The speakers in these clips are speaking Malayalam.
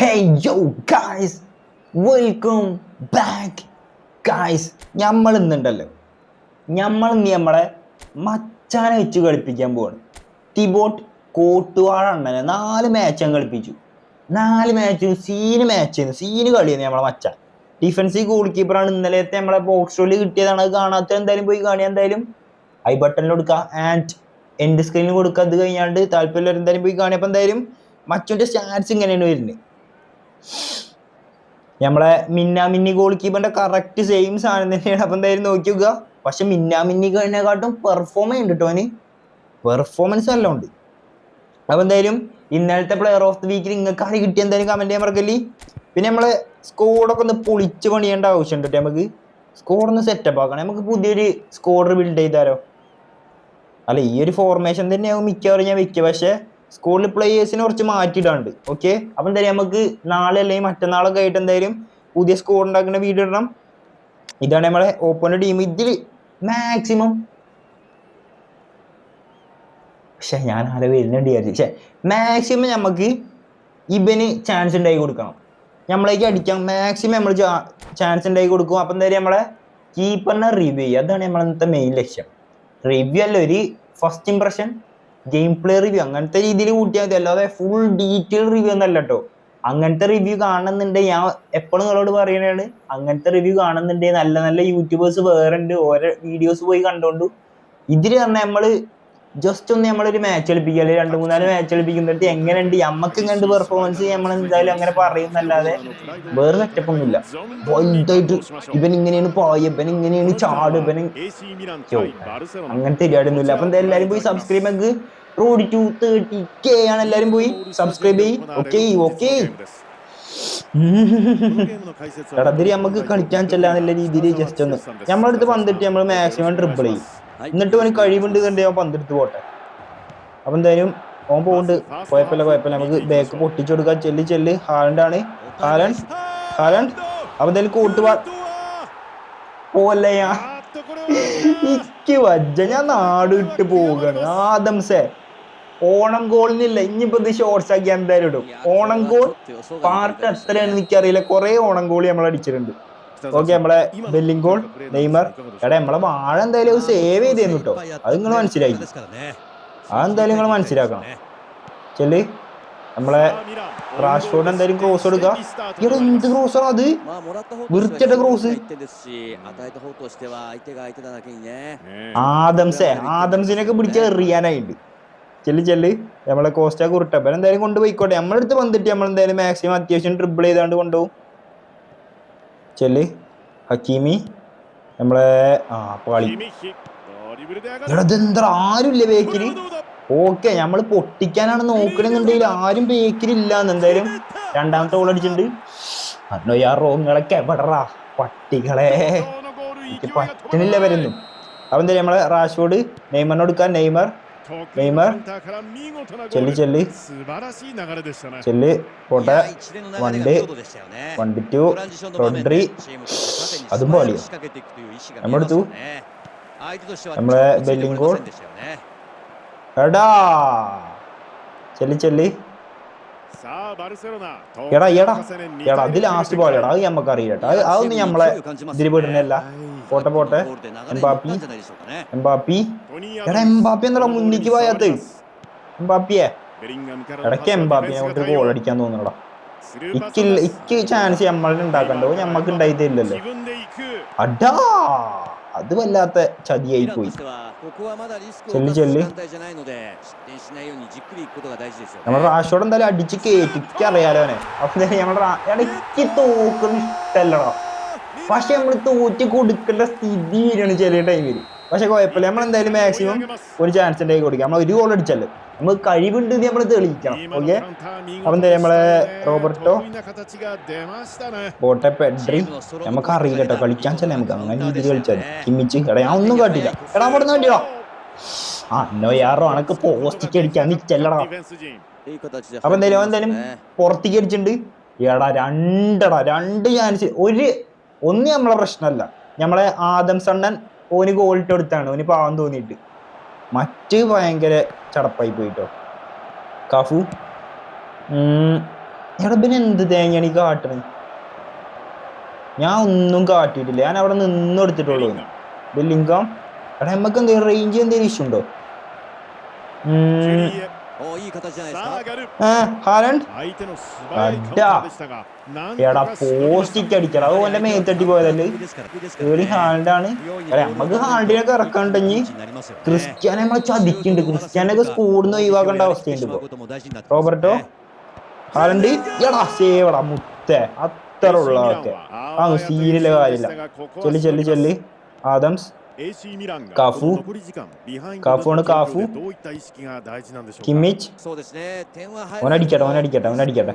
Hey yo guys, welcome back. Guys. നമ്മൾ ഇന്നുണ്ടല്ലോ നമ്മൾ നമ്മളെ മച്ചാനെ വെച്ച് കളിപ്പിക്കാൻ പോവാണ്. തിബോട്ട് കോട്ടുവാഴ അണ്ണനെ നാല് മാച്ച് ഞാൻ കളിപ്പിച്ചു. നാല് മാച്ചും സീന് മാച്ച് ചെയ്യുന്നു സീന് കളിയാണ് നമ്മളെ മച്ചാൻ. ഡിഫൻസീവ് ഗോൾ കീപ്പറാണ് ഇന്നലത്തെ നമ്മളെ ബോക്സ് റോളിൽ കിട്ടിയതാണ്. അത് കാണാത്ത എന്തായാലും പോയി കാണുക. എന്തായാലും ഐ ബട്ടണിൽ കൊടുക്കുക. ആൻഡ് എൻഡ് സ്ക്രീനിൽ കൊടുക്കുക. അത് കഴിഞ്ഞാണ്ട് താല്പര്യമുള്ളവർ എന്തായാലും പോയി കാണുക. അപ്പം എന്തായാലും മച്ചോന്റെ സ്റ്റാറ്റ്സ് ഇങ്ങനെയാണ് വരുന്നത്. നമ്മളെ മിന്നാമിന്നി ഗോൾ കീപ്പറിന്റെ കറക്റ്റ് സെയിം സാധനം തന്നെയാണ്. അപ്പം എന്തായാലും നോക്കി നോക്കുക പക്ഷെ മിന്നാമിന്നിനെക്കാട്ടും പെർഫോം ചെയ്യുന്നുണ്ട് കേട്ടോ അവന് പെർഫോമൻസ് എല്ലാം ഉണ്ട് അപ്പം എന്തായാലും ഇന്നലത്തെ പ്ലെയർ ഓഫ് ദി വീക്കിൽ നിങ്ങൾക്ക് ആര് കിട്ടിയ എന്തായാലും കമന്റ് ചെയ്യാൻ മറക്കല്ലേ. പിന്നെ നമ്മളെ സ്കോഡൊക്കെ ഒന്ന് പൊളിച്ച് പണിയേണ്ട ആവശ്യമുണ്ട് കേട്ടോ നമുക്ക്. സ്കോഡ് ഒന്ന് സെറ്റപ്പ് ആക്കണം. നമുക്ക് പുതിയൊരു സ്കോഡ് ബിൽഡ് ചെയ്താലോ. അല്ല ഈ ഒരു ഫോർമേഷൻ തന്നെയാവും മിക്കവാറും ഞാൻ വെക്കുക. പക്ഷേ സ്കൂളിൽ പ്ലേയേഴ്സിനെ കുറച്ച് മാറ്റിയിടാണ്ട് ഓക്കെ അപ്പം എന്തായാലും നമുക്ക് നാളെ അല്ലെങ്കിൽ മറ്റന്നാളൊക്കെ ആയിട്ട് എന്തായാലും പുതിയ സ്കോർ ഉണ്ടാക്കുന്ന വീഡിയോ ഇടണം. ഇതാണ് നമ്മളെ ഓപ്പണിന്റെ ടീം ഇതിൽ മാക്സിമം പക്ഷെ ഞാൻ ആരെ വരുന്നുണ്ട് വിചാരിച്ചു. പക്ഷേ മാക്സിമം നമുക്ക് ഇവന് ചാൻസ് ഉണ്ടാക്കി കൊടുക്കണം. നമ്മളേക്ക് അടിക്കാം. മാക്സിമം നമ്മൾ ചാൻസ് ഉണ്ടാക്കി കൊടുക്കും. അപ്പം എന്തായാലും നമ്മളെ കീപ്പറിനെ റിവ്യൂ ചെയ്യുക. അതാണ് നമ്മളെ മെയിൻ ലക്ഷ്യം. റിവ്യൂ അല്ല ഒരു first impression game play review അങ്ങനത്തെ രീതിയിൽ കൂട്ടിയാൽ മതി. അല്ലാതെ ഫുൾ ഡീറ്റെയിൽ റിവ്യൂ ഒന്നല്ല കേട്ടോ അങ്ങനത്തെ റിവ്യൂ കാണുന്നുണ്ടെങ്കിൽ ഞാൻ എപ്പോഴും നിങ്ങളോട് പറയുന്നതാണ് അങ്ങനത്തെ റിവ്യൂ കാണുന്നുണ്ടെങ്കിൽ നല്ല നല്ല യൂട്യൂബേഴ്സ് വേറെ ഉണ്ട് ഓരോ വീഡിയോസ് പോയി കണ്ടോണ്ടു. ഇതിൽ തന്നെ നമ്മൾ ജസ്റ്റ് ഒന്ന് നമ്മളൊരു മാച്ച് കളിപ്പിക്കുക. അല്ലെങ്കിൽ രണ്ട് മൂന്നാൽ മാച്ച് കളിപ്പിക്കുന്നിട്ട് എങ്ങനെയുണ്ട്? നമ്മക്ക് കണ്ട് പെർഫോമൻസ് നമ്മൾ എന്തായാലും അങ്ങനെ പറയുന്നല്ലാതെ വേറെ സെറ്റപ്പ് ഒന്നുമില്ല. വലുതായിട്ട് ഇവൻ ഇങ്ങനെയാണ് പോയ ഇവൻ ഇങ്ങനെയാണ് ചാട് ഇവൻ അങ്ങനെ അങ്ങനത്തെ ഇല്ല അപ്പൊ എന്തായാലും എല്ലാരും പോയി സബ്സ്ക്രൈബ് ആക്ക് റോഡ് ടു തേർട്ടി കെ ആണ് എല്ലാരും പോയി സബ്സ്ക്രൈബ് ചെയ്യും. ഓക്കെ ഓക്കെ എടാ നമുക്ക് കളിക്കാൻ ചെല്ലാന്നുള്ള രീതിയിൽ ജസ്റ്റ് ഒന്ന് നമ്മളടുത്ത് വന്നിട്ട് നമ്മൾ മാക്സിമം ട്രിപ്പിൾ ചെയ്യും. എന്നിട്ട് അവന് കഴിവുണ്ട് കണ്ട് ഞാൻ പന്തെടുത്ത് പോട്ടെ. അപ്പൊ എന്തായാലും ഓൻ പോകുന്നുണ്ട് കുഴപ്പമില്ല കുഴപ്പമില്ല. നമുക്ക് ബാക്ക് പൊട്ടിച്ചു കൊടുക്കാം. ചെല്ല് ചെല്ല്. ഹാലൻഡാണ് ഹാലൻഡ്. ഹാലൻ അപ്പൊ എന്തായാലും കൂട്ട് പോവല്ലേ ഞാൻ? ഇക്ക് വജ്ജ. ഞാൻ നാട് വിട്ട് പോവുകയാണ്. ആദംസേ ഓണം ഗോളിനില്ല. ഇനിയിപ്പോ ഇത് ഷോർട്സ് ആക്കി എന്തായാലും ഇടും. ഓണം ഗോൾ പാർട്ട് എത്രയാണെന്ന് എനിക്കറിയില്ല. കുറെ ഓണം ഗോളി നമ്മൾ അടിച്ചിട്ടുണ്ട് ഓക്കെ നമ്മളെ ബെല്ലിങ്കോൺ നെയ്മർ. എടാ നമ്മളെ വാഴ എന്തായാലും സേവ് ചെയ്തേന്ന് കേട്ടോ അത് നിങ്ങൾ മനസ്സിലായി. അതെന്തായാലും നിങ്ങൾ മനസ്സിലാക്കണം. ചെൽ നമ്മളെ റാഷ്ഫോർഡ് എന്തായാലും ക്രോസ് കൊടുക്കുക ഇവിടെ എന്ത് ക്രോസ് ആണ് അത്? വൃത്തിയുടെ ക്രോസ് ആദംസേ ആദംസിനെ ഒക്കെ പിടിച്ച് എറിയാനായിട്ട് ചെല്ല് ചെല്ലി. നമ്മളെ കോസ്റ്റാ കുറിട്ടപ്പൻ എന്തായാലും കൊണ്ടുപോയിക്കോട്ടെ. നമ്മളെടുത്ത് വന്നിട്ട് നമ്മൾ എന്തായാലും മാക്സിമം അത്യാവശ്യം ട്രിപ്പിൾ ചെയ്താണ്ട് കൊണ്ടുപോകും. ചെല്ല്. ഹക്കീമി നമ്മളെ ആ പാളി ഇതെന്താ? ആരുമില്ല ബേക്കിൽ? ഓക്കെ നമ്മൾ പൊട്ടിക്കാനാണ് നോക്കണെന്നുണ്ടെങ്കിൽ ആരും ബേക്കിലില്ല എന്തായാലും. രണ്ടാമത്തെ ഗോൾ അടിച്ചിട്ടുണ്ട്. റോങ്ങളൊക്കെ എവിടറാ പട്ടികളെ. എനിക്ക് പറ്റണില്ല വരുന്നു. അപ്പൊ എന്തായാലും നമ്മളെ റാഷ്ഫോർഡ് നെയ്മറിനോട് നെയ്മർ നെയ്മർ. ചെല്ല് ചെല്ല്. ചെല്ല് പോട്ടെ. വണ്ട്. വണ്ടി ടു. റോഡ്രി. അതും പാളിയോ നമ്മളെടുത്തു. നമ്മളെ ബെല്ലിംഗ് എടാ. ചെല്ല് ചെല്ല്. എടാ എടാ. എടാ അത് ലാസ്റ്റ് പോലെ എടാ. അത് നമുക്ക് അത് അതൊന്നും നമ്മളെ ഇതിരി പോയിട്ടല്ല പോട്ടെ പോട്ടെ. എംബാപ്പി. എംബാപ്പി. എടാ എംബാപ്പി എന്നുള്ള മുന്നിക്ക് പോയാത്ത എംബാപ്പിയെ. ഇടയ്ക്ക് എംബാപ്പി കൊണ്ട് ഗോൾ അടിക്കാൻ തോന്നണടാ. ഇക്കില്ല ഇക്ക് ചാൻസ് നമ്മളിൽ ഉണ്ടാക്കണ്ടോ? ഞമ്മക്ക് ഉണ്ടായിട്ടില്ലല്ലോ. അടാ അത് വല്ലാത്ത ചതിയായി പോയി. ചെല്ലു ചെല്ല്. നമ്മൾ റാഷോട് എന്തായാലും അടിച്ച് കയറ്റി ഇക്ക് അറിയാലോ അവനെ. അപ്പൊ എന്തായാലും ഇടയ്ക്ക് റാ- എടാ ഇക്ക് തോക്കുന്ന ഇഷ്ടല്ലടാ. പക്ഷെ നമ്മൾ തോറ്റ് കൊടുക്കേണ്ട സ്ഥിതി വരികയാണ് ചില ടൈമിൽ പക്ഷെ കുഴപ്പമില്ല. നമ്മൾ എന്തായാലും മാക്സിമം ഒരു ചാൻസ് ഉണ്ടായി കൊടുക്കാം. നമ്മൾ ഒരു ഗോൾ അടിച്ചല്ലേ? നമ്മൾ കഴിവുണ്ട് നമ്മൾ തെളിയിക്കണം. ഓക്കെ അപ്പൊ എന്തായാലും നമ്മളെ റോബർട്ടോ ബോട്ടെ പെഡ്രി നമുക്ക് അറിയില്ല കേട്ടോ കളിക്കാൻ ചെല്ലാം നമുക്ക്. അങ്ങനെ രീതിയിൽ കളിച്ചാൽ കിമ്മിച്ച് എടാ ഞാൻ ഒന്നും കാട്ടില്ല. എടാ അവിടെ വേണ്ടിയോ ആ എന്നോ യാറോ അനക്ക് പോസ്റ്റിക്ക് അടിക്കാൻ നിച്ചല്ലടാ അപ്പൊ എന്തായാലും എന്തായാലും പുറത്തേക്ക് അടിച്ചിട്ടുണ്ട്. എടാ രണ്ടടാ രണ്ട് ചാൻസ് ഒരു ഒന്ന് നമ്മളെ പ്രശ്നമല്ല. നമ്മളെ ആദം സണ്ണൻ ഓന് ഗോളിട്ട് കൊടുത്താണ്. ഓന് പാവം തോന്നിയിട്ട്. മറ്റ് ഭയങ്കര ചടപ്പായി പോയിട്ടോ. കഫു. എടാ പിന്നെ എന്ത് തേങ്ങയാണ് ഈ കാട്ടണ്? ഞാൻ ഒന്നും കാട്ടിയിട്ടില്ല. ഞാൻ അവിടെ നിന്നും എടുത്തിട്ടുള്ളൂ. ബില്ലിംഗം എടാ നമുക്ക് എന്തെങ്കിലും റേഞ്ച് എന്തെങ്കിലും ഇഷ്യൂ ഉണ്ടോ? എടാ പോസ്റ്റിക്ക് അടിക്കട അത് ഓന്റെ മേത്തട്ടി പോയതല്ലേ ഏറി ഹാൾഡാണ് നമുക്ക് ഹാൾഡിനൊക്കെ ക്രിസ്ത്യാനെ നമ്മളെ ചതിക്കുന്നുണ്ട് ക്രിസ്ത്യാനൊക്കെ സ്കൂളിൽ നിന്ന് ഒഴിവാക്കേണ്ട അവസ്ഥയുണ്ട് റോബർട്ടോ ഹാലണ്ട് എടാ സേവടാ മുത്തേ അത്ര ഉള്ളതൊക്കെ ആ കാര്യമില്ല ചൊല്ലി ചൊല്ലി ചെല്ലി ആദംസ് കാഫു. കാഫുവാണ് കാഫു. കിമ്മിച്ച് そうですね点は入 ഓനടിക്കട്ടെ ഓനടിക്കട്ടെ ഓനടിക്കട്ടെ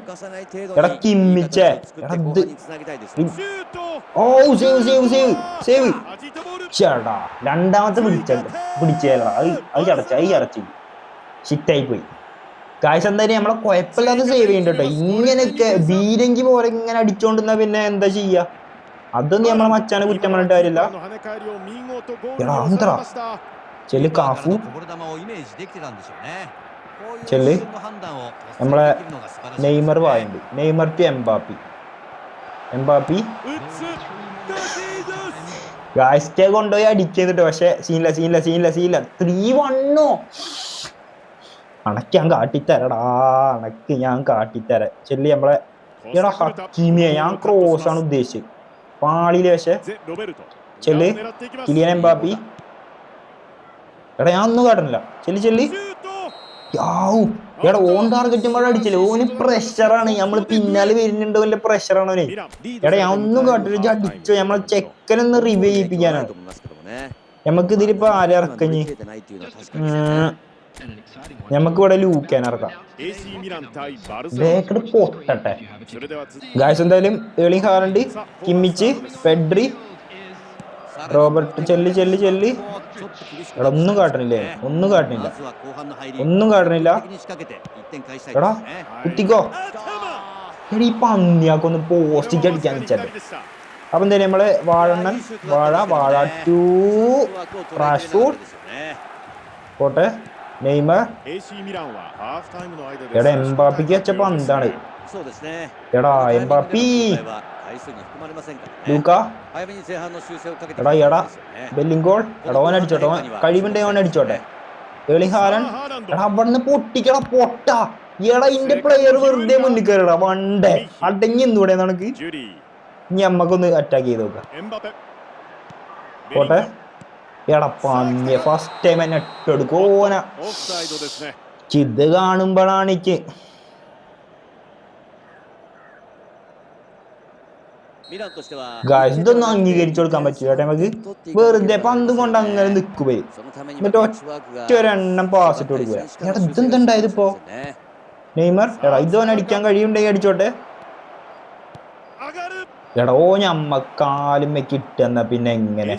എടാ കിമ്മിച്ചേ എടാ ഇത് つなぎたいです ഓ സേവ് സേവ് സേവ് സേവ് ചേടാ രണ്ടാമത്തെ പിടിച്ച പിടിച്ചേലടാ അത് അത് ചടച്ച അത് ചടച്ചു ഷിറ്റായി പോയി കാഴ്ച എന്തായാലും നമ്മളെ കുഴപ്പമില്ലാതെ സേവ് ചെയ്യുന്നുണ്ട് കേട്ടോ ഇങ്ങനെയൊക്കെ ബീരങ്കി പോലെ ഇങ്ങനെ അടിച്ചോണ്ടിരുന്നാ പിന്നെ എന്താ ചെയ്യാ അതൊന്നും നമ്മളെ മച്ചാനെ കുറ്റം പറഞ്ഞിട്ട് കാര്യമില്ല. നമ്മളെ Neymar വായുണ്ട്. Neymar to Mbappe. Mbappé ഗാസ്റ്റേ കൊണ്ടുപോയി അടിക്കുന്നുണ്ട് പക്ഷെ സീനില്ല സീനില്ല സീനില്ല സീനില്ല. ത്രീ വണ്ണോ അണക്ക് ഞാൻ കാട്ടിത്തരടാ. അണക്ക് ഞാൻ കാട്ടിത്തര. ചെല്ലി നമ്മളെ ഹക്കീമിയ ഞാൻ ക്രോസ് ആണ് ഉദ്ദേശിച്ചത്. പാളിയിൽ പക്ഷേ. ചെല്ല്. Kylian Mbappe. എടാ ഞാൻ ഒന്നും കാട്ടണില്ല. ചെല്ലി ചെല്ലി. യാവും. എടാ ഓൺ ടാർഗറ്റ് മഴ ഓന് പ്രഷറാണ് നമ്മൾ പിന്നാലെ വരുന്നുണ്ടോ. വല്ല പ്രഷറാണ് ഓനെ എടാ ഞാൻ ഒന്നും കാട്ടില്ല അടിച്ചോ. നമ്മളെ ചെക്കനൊന്ന് റിവൈവ് ചെയ്യിപ്പിക്കാനാണ് നമുക്കിതിലിപ്പോ ആരെ ഇറക്കഞ്ഞ്? നമുക്കിവിടെ ലൂക്കാൻ ഇറക്കാം. പൊട്ടട്ടെ. ഗായ്സ് എന്തായാലും ഏളി ഹാലണ്ട് കിമ്മിച്ച് പെഡ്രി റോബർട്ട് ചെല്ലി ചെല്ലി ചെല്ലി. എടാ ഒന്നും കാട്ടണില്ലേ? ഒന്നും കാട്ടണില്ല. ഒന്നും കാട്ടണില്ല. എടാ കുത്തിക്കോ എടി പന്നിയാക്കൊന്ന് പോസ്റ്റിക്ക് അടിക്കാൻ വെച്ചാൽ അപ്പൊ എന്തായാലും നമ്മളെ വാഴണ്ണൻ വാഴ വാഴ ടു റാഷ്ഫൂഡ് പോട്ടെ. നെയ്മർ. എടാ എംബാപ്പിക്ക് വെച്ച എന്താണ് എടാ എംബാപ്പി. ലൂക്ക. എടാ എടാ. ബെല്ലിംഗോൾ എടാ ഓൻ അടിച്ചോട്ടെ ഓൻ കഴിവുണ്ടെങ്കിൽ ഓൻ അടിച്ചോട്ടെ. എളിഹാരൻ എടാ അവിടുന്ന് പൊട്ടിക്കട പൊട്ട. എടാ ഇന്റെ പ്ലെയർ വെറുതെ മുന്നിൽ കയറടാ വണ്ടേ. അടങ്ങി ഇന്നൂടെ നമുക്ക് ഇനി അമ്മക്കൊന്ന് അറ്റാക്ക് ചെയ്ത് നോക്കാം. പോട്ടെ. എടാ പന്നിയെ ഫസ്റ്റ് ടൈം എന്നെ ഇട്ടെടുക്കും ചിത് കാണുമ്പോഴാണ് ഇതൊന്നും അംഗീകരിച്ചു കൊടുക്കാൻ പറ്റില്ല നമുക്ക്. വെറുതെ പന്ത് കൊണ്ട് അങ്ങനെ നിൽക്കുവേ എന്നിട്ട് ഒറ്റ ഒരെണ്ണം പാസ് ഇട്ട് കൊടുക്കുക. എടാ ഇതെന്തുണ്ടായതിപ്പോ നെയ്മർ എടാ ഇതോനടിക്കാൻ കഴിയുണ്ടെങ്കിൽ അടിച്ചോട്ടെ. എടോ ഞമ്മക്കാലും വെക്കിട്ടെന്ന പിന്നെ എങ്ങനെ?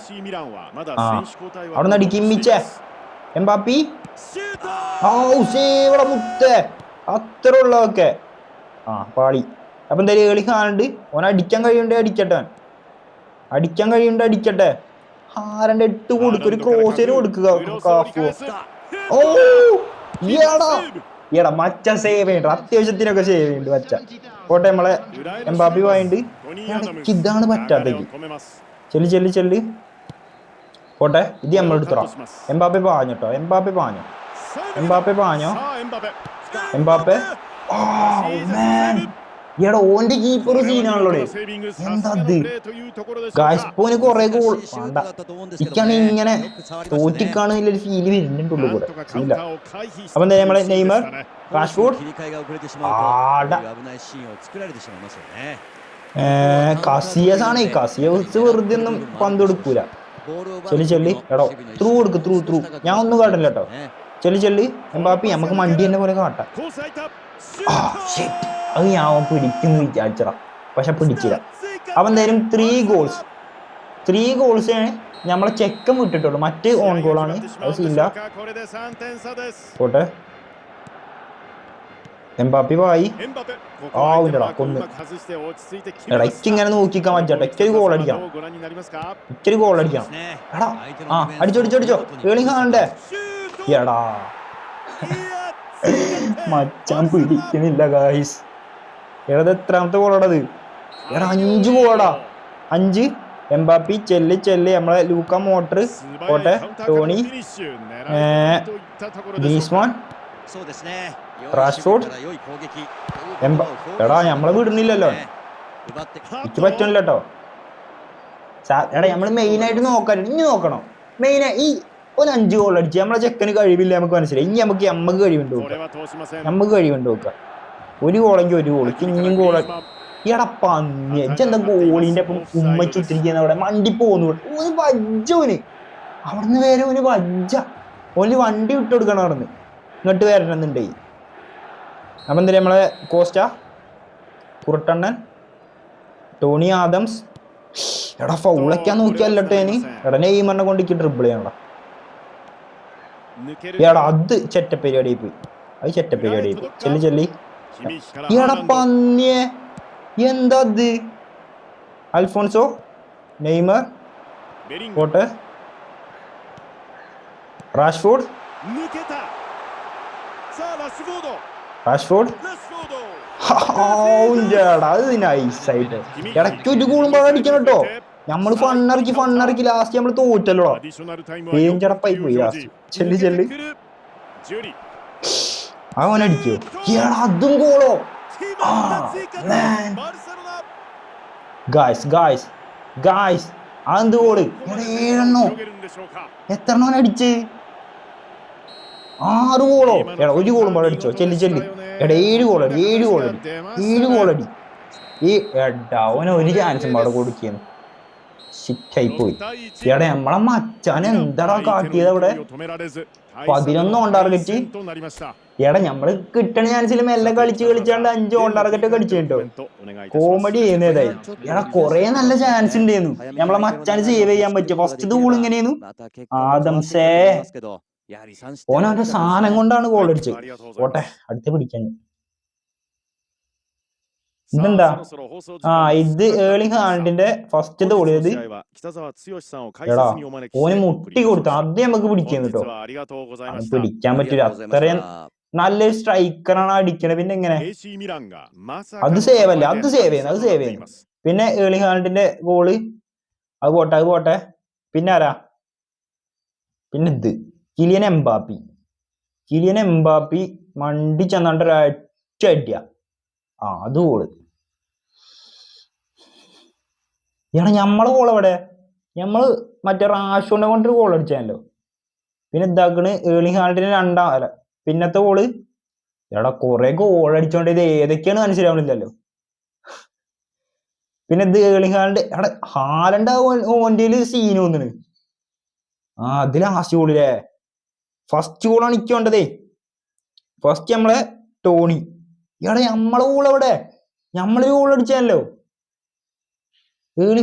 ആ. അവിടെ നടി കിമ്മിച്ചേ എംബാപ്പി. ഇവിടെ മുത്തേ. അത്ര ഉള്ളതൊക്കെ. ആ പാളി. അപ്പൊ എന്തായാലും ഏളി കാണണ്ട്. ഓൻ അടിക്കാൻ കഴിയണ്ടേ അടിക്കട്ടെ അടിക്കാൻ കഴിയണ്ടേ അടിക്കട്ടെ. ആരണ്ട് എട്ട് കൊടുക്ക? ഒരു ക്രോസ് കൊടുക്കുക ഓടാ മച്ച സേവ് ചെയ്യണ്ട. അത്യാവശ്യത്തിനൊക്കെ സേവ് ചെയ്യണ്ട് മച്ച. പോട്ടെ നമ്മളെ എംബാബി വായിണ്ട് ഇതാണ് പറ്റാത്തേക്ക് ചെല്ലി ചെല്ലി ചെല്ലി. പോട്ടെ ഇത് നമ്മൾ എടുത്തോ എംബാപ്പെ പാഞ്ഞോട്ടോ എംബാപ്പെ പാഞ്ഞോ. എംബാപ്പെ പാഞ്ഞോ? എംബാപ്പെ. ഓ മാൻ എടാ ഓന്റെ കീപ്പർ സീനാണല്ലോ എന്താ ഗാസ്പോന് കുറെ ഗോൾ വേണ്ട. ഇക്കാണ് ഇങ്ങനെ തോറ്റിക്കാണെന്നുള്ള ഒരു ഫീൽ വരുന്നുണ്ടുള്ളൂ കൂടെ ഇല്ല. അപ്പൊ നമ്മളെ നെയ്മർ? റാഷ്ഫോർഡ് കസിയസ് ആണ് കസിയസ് വെറുതെ ഒന്നും പന്ത് കൊടുക്കൂല ചെല്ലി ചെല്ലി. എടോ ത്രൂ കൊടുക്ക് ത്രൂ ത്രൂ ഞാൻ ഒന്നും കാട്ടില്ല കേട്ടോ. ചെല്ലി ചെല്ലി. എംബാപ്പി നമുക്ക് മണ്ടി എന്നെ പോലെ കാട്ടാം. അത് ഞാൻ അവൻ പിടിക്കുന്നു വിചാരിച്ചടാ പക്ഷെ പിടിച്ചില്ല. അവൻ തരും ത്രീ ഗോൾസ് ത്രീ ഗോൾസ് നമ്മളെ ചെക്കൻ വിട്ടിട്ടുള്ളൂ. മറ്റ് ഓൺ ഗോളാണ് അത് പോട്ടെ. എംബാപ്പി വായി. ആ, ഉണ്ടെടാ, കൊന്ന്. എടാ ഇങ്ങനെ നോക്കിക്കാൻ പറ്റട്ടെ ഇക്കൊരു ഗോൾ അടിക്കണം. ഇക്കൊരു ഗോൾ അടിക്കണം. എടാ ആ അടിച്ചോ അടിച്ചോ അടിച്ചോ. ഏളി കാണണ്ടേ? എടാ. മച്ചാൻ പിടിക്കുന്നില്ല ഗായ്സ് എടാ എത്രാമത്തെ ഗോളാടത് എടാ അഞ്ച് ഗോളാടാ അഞ്ച്? എംബാപ്പി ചെല്ല് ചെല്ല്. നമ്മളെ ലൂക്ക മോട്ടർ പോട്ടെ ടോണി ഗ്രീസ്മാൻ റാഷ്ഫോർഡ്. എടാ നമ്മളെ വിടുന്നില്ലല്ലോ. എനിക്ക് പറ്റണില്ല കേട്ടോ എടാ നമ്മൾ മെയിൻ ആയിട്ട് നോക്കാൻ ഇനി നോക്കണോ. മെയിൻ ഈ ഒരു അഞ്ച് ഗോൾ അടിച്ച് നമ്മളെ ചെക്കന് കഴിവില്ല നമുക്ക് മനസ്സിലായി. ഇനി നമുക്ക് നമുക്ക് കഴിവുണ്ട് നമുക്ക് കഴിവുണ്ട് നോക്കാം. ഒരു ഗോളെങ്കിൽ ഒരു ഗോൾ ഇനിയും ഗോൾ എടാ ഗോളിന്റെ ഒപ്പം ഉമ്മ ചുറ്റിരിക്കുന്ന അവിടെ? മണ്ടി പോന്നു ഒരു വജ്ജോന് അവിടുന്ന് വേറെ ഒരു വജ്ജ. ഓൽ വണ്ടി വിട്ടു കൊടുക്കണം അവിടുന്ന്. ഇങ്ങോട്ട് വരണമെന്നുണ്ടേ അപ്പം എന്തിനാ നമ്മളെ കോസ്റ്റ? കുറുട്ടണ്ണൻ Tony Adams. എടാ ഫൗളൊക്കെ നോക്കിയല്ലോട്ടോ ഇനി എടാ നെയ്മറിനെ കൊണ്ട് ട്രിപ്പിൾ ചെയ്യണ്ട എടാ അത് ചെറ്റ പരിപാടിയായി പോയി. അത് ചെറ്റ പരിപാടിയായി പോയി. ചെല്ലി ചെല്ലി. ഈടാ പന്നിയെ എന്താ ഇത് അൽഫോൺസോ നെയ്മർ പോട്ടെ റാഷ്ഫോർഡ് റാഷ്ഫോർഡ്? അത് നൈസായിട്ട് ഇടയ്ക്ക് ഒരു കൂടുമ്പോൾ അടിക്കണം കേട്ടോ. നമ്മൾ ഫണ്ണിറക്കി ഫണ്ണിറക്കി ലാസ്റ്റ് നമ്മൾ തോറ്റല്ലോ ഡേഞ്ചറപ്പായി പോയി ലാസ്റ്റ് ചെല്ലി ചെല്ലി. അവൻ അടിക്കോ അതും ഗോളോ അതെന്ത് ഗോൾ ഏഴെണ്ണോ? എത്ര എണ്ണം അടിച്ച് ആറ് ഗോളോ എടാ ഒരു ഗോളും പാടെ അടിച്ചോ ചെല്ലി ചെല്ലി. എടാ ഏഴ് ഗോൾ ഏഴ് ഗോൾ ഏഴ് ഗോൾ ഈ എടാ അവന് ഒരു ചാൻസും പാടെ കൊടുക്കുന്നു. പോയി. എടാ നമ്മളെ മച്ചാൻ എന്താടാ കാട്ടിയത് അവിടെ? പതിനൊന്നോ ടാർഗറ്റ് എടാ നമ്മൾ കിട്ടണ ചാൻസിൽ മെല്ലെ കളിച്ച് കളിച്ചാണ്ട് അഞ്ച് ഓൺ ടാർഗറ്റ് ഒക്കെ കോമഡി ചെയ്യുന്നതായി എടാ കൊറേ നല്ല ചാൻസ് ഉണ്ടായിരുന്നു നമ്മളെ മച്ചാന് സേവ് ചെയ്യാൻ പറ്റും ഫസ്റ്റ് ഗോൾ ഇങ്ങനെയായിരുന്നു ആദംസേ ഓൻ സാധനം കൊണ്ടാണ് ഗോൾ അടിച്ചത്. ഓട്ടെ അടുത്ത് പിടിക്കാൻ. ഇതെന്താ? ആ ഇത് ഏർലിംഗ് ഹാൻഡിന്റെ ഫസ്റ്റ് ഗോൾ ഇത് എടാ ഓന് മുട്ടി കൊടുത്തു. അത് നമുക്ക് പിടിക്കാൻ കേട്ടോ. പിടിക്കാൻ പറ്റൂല അത്രയും നല്ലൊരു സ്ട്രൈക്കറാണ് അടിക്കണത്. പിന്നെ എങ്ങനെ? അത് സേവ് അല്ലേ? അത് സേവ് ചെയ്യുന്നു, അത് സേവ് ചെയ്യുന്നു. പിന്നെ ഏളി ഹാൻഡിന്റെ ഗോൾ അത് പോട്ടെ അത് പോട്ടെ. പിന്നെ ആരാ? പിന്നെ ഇത്. Kylian Mbappé. കിലിയൻ എംബാപ്പി മണ്ടി ചെന്നാണ്ട് ഒരൊറ്റ അടിയ. ആ അത് ഗോൾ എടാ ഞമ്മൾ ഗോൾ എവിടെ? ഞമ്മൾ മറ്റേ റാഷോനെ കൊണ്ടൊരു ഗോൾ അടിച്ചാലോ പിന്നെ ഇതാക്കണ് ഏളി ഹാൻഡിന് രണ്ടാം അല്ല പിന്നത്തെ ഗോൾ എടാ കുറെ ഗോൾ അടിച്ചോണ്ട് ഇത് ഏതൊക്കെയാണ് മനസ്സിലാവണില്ലല്ലോ പിന്നെ ഏർലിംഗ് ഹാൻഡ് എടാ ഹാലണ്ട് ഓന്റെ സീന് ആ അത് ലാസ്റ്റ് ഗോളില്ലേ ഫസ്റ്റ് ഗോളാണ് എനിക്ക് ഫസ്റ്റ് നമ്മളെ ടോണി. എടാ നമ്മളെ ഗോൾ എവിടെ? നമ്മളൊരു ഗോൾ അടിച്ചാലോ ഏളി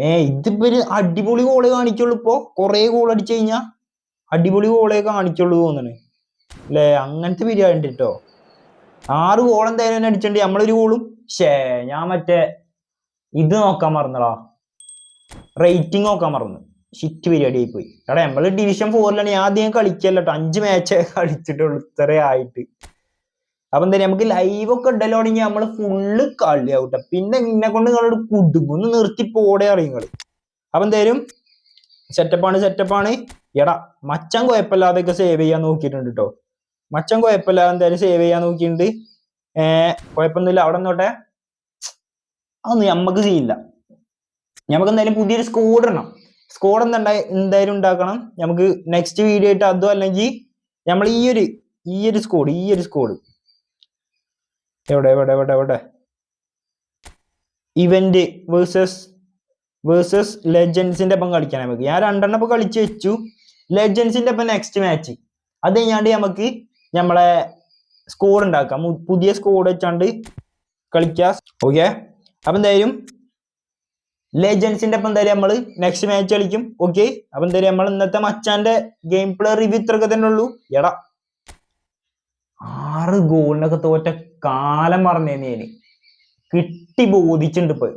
ഏ ഇതിപ്പോ ഒരു അടിപൊളി ഗോളേ കാണിക്കുള്ളൂ ഇപ്പോ. കൊറേ ഗോൾ അടിച്ചു കഴിഞ്ഞാ അടിപൊളി ഗോളേ കാണിക്കുള്ളൂ തോന്നണ്. അല്ലേ അങ്ങനത്തെ ബിരിയാണി ഉണ്ട് കേട്ടോ ആറ് ഗോൾ എന്തായാലും അടിച്ചിട്ടുണ്ട്. നമ്മളൊരു ഗോളും ഷേ ഞാൻ മറ്റേ ഇത് നോക്കാൻ മറന്നടാ. റേറ്റിംഗ് നോക്കാൻ മറന്നു. ഷിറ്റ് ബിരിയാണി ആയി പോയി എടാ നമ്മൾ ഡിവിഷൻ ഫോറിലാണ് ഞാൻ ആദ്യം കളിക്കല്ല അഞ്ച് മാച്ചേ കളിച്ചിട്ടുള്ളൂ. ഇത്രേ ആയിട്ട്. അപ്പൊ എന്താ നമുക്ക് ലൈവ് ഒക്കെ ഉണ്ടല്ലോ ആണെങ്കിൽ നമ്മൾ ഫുള്ള് കളിയാവട്ടെ പിന്നെ ഇന്നെ കൊണ്ട് നിങ്ങളോട് കുടുങ്ങുന്നു നിർത്തി പോടെ അറിയും കളി അപ്പൊ എന്തായാലും സെറ്റപ്പാണ് സെറ്റപ്പാണ് എടാ മച്ചാൻ കുഴപ്പമില്ലാതെയൊക്കെ സേവ് ചെയ്യാൻ നോക്കിയിട്ടുണ്ട് കേട്ടോ മച്ചാൻ കുഴപ്പമില്ല എന്തായാലും സേവ് ചെയ്യാൻ നോക്കിയിട്ടുണ്ട്. ഏഹ് കുഴപ്പമൊന്നുമില്ല. അവിടെ നിന്നോട്ടെ. അതൊന്നും നമ്മക്ക് ചെയ്യില്ല നമുക്ക് എന്തായാലും പുതിയൊരു സ്കോഡ് ഇടണം. സ്കോഡ് എന്താ എന്തായാലും ഉണ്ടാക്കണം. നമുക്ക് നെക്സ്റ്റ് വീഡിയോ ആയിട്ട് അതും അല്ലെങ്കിൽ നമ്മൾ ഈ ഒരു ഈ ഒരു സ്കോഡ് ഈ ഒരു സ്കോഡ് എവിടെ എവിടെ എവിടെ എവിടെ? ഇവന്റ് വേഴ്സസ് വേഴ്സസ് ലെജൻസിന്റെ ഒപ്പം കളിക്കാൻ നമുക്ക്. ഞാൻ രണ്ടെണ്ണം ഇപ്പൊ കളിച്ചു വെച്ചു. ലെജൻസിന്റെ ഒപ്പം നെക്സ്റ്റ് മാച്ച് അത് കഴിഞ്ഞാണ്ട് നമുക്ക് നമ്മളെ സ്കോഡ് ഉണ്ടാക്കാം പുതിയ സ്കോഡ് വെച്ചാണ്ട് കളിക്കാം. ഓക്കെ അപ്പം എന്തായാലും ലെജൻസിന്റെ ഒപ്പം എന്തായാലും നമ്മൾ നെക്സ്റ്റ് മാച്ച് കളിക്കും. ഓക്കെ അപ്പം എന്തായാലും നമ്മൾ ഇന്നത്തെ മച്ചാന്റെ ഗെയിം പ്ലേ റിവ്യൂ ഇത്രയൊക്കെ തന്നെ ഉള്ളൂ. എടാ ആറ് ഗോളിനൊക്കെ തോറ്റ കാലം പറഞ്ഞേന് ഞാൻ കിട്ടി ബോധിച്ചിട്ടുണ്ട് ഇപ്പൊ.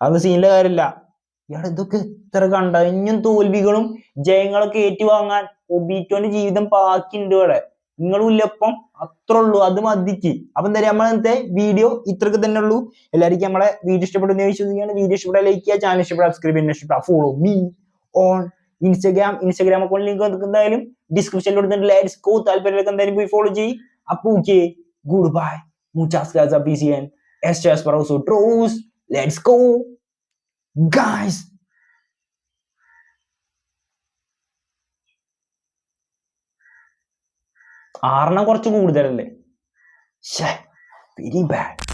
അത് സീനിലെ കാര്യമില്ല ഇയാൾ ഇതൊക്കെ എത്ര കണ്ട ഇനിയും തോൽവികളും ജയങ്ങളൊക്കെ ഏറ്റുവാങ്ങാൻ ഒബീറ്റോന്റെ ജീവിതം ബാക്കിയുണ്ട് ഇവിടെ. നിങ്ങളും ഇല്ലപ്പം അത്ര ഉള്ളൂ അത് മതിക്ക്. അപ്പൊ എന്താ നമ്മളെ ഇന്നത്തെ വീഡിയോ ഇത്രക്ക് തന്നെ ഉള്ളൂ. എല്ലാവർക്കും നമ്മളെ വീഡിയോ ഇഷ്ടപ്പെടുന്ന വിശ്വസിക്കുകയാണ്. വീഡിയോ ഇഷ്ടപ്പെട്ടാൽ ലൈക്ക് ചെയ്യുക ചാനൽ ഇഷ്ടപ്പെടാം സബ്സ്ക്രൈബ് ചെയ്യുന്ന ഇഷ്ടപ്പെടാം follow me on Instagram Instagram account link എന്തായാലും ഡിസ്ക്രിപ്ഷനിൽ കൊടുത്തിട്ടുണ്ട്. ലെറ്റ്സ് കോ താല്പര്യം എന്തായാലും പോയി ഫോളോ ചെയ്യും. അപ്പൊ ഓക്കെ ഗുഡ് ബൈ മുച്ചാസ് ലെറ്റ്സ് ഗോ ഗൈസ് ആറെണ്ണം കുറച്ച് കൂടുതലല്ലേ? Very bad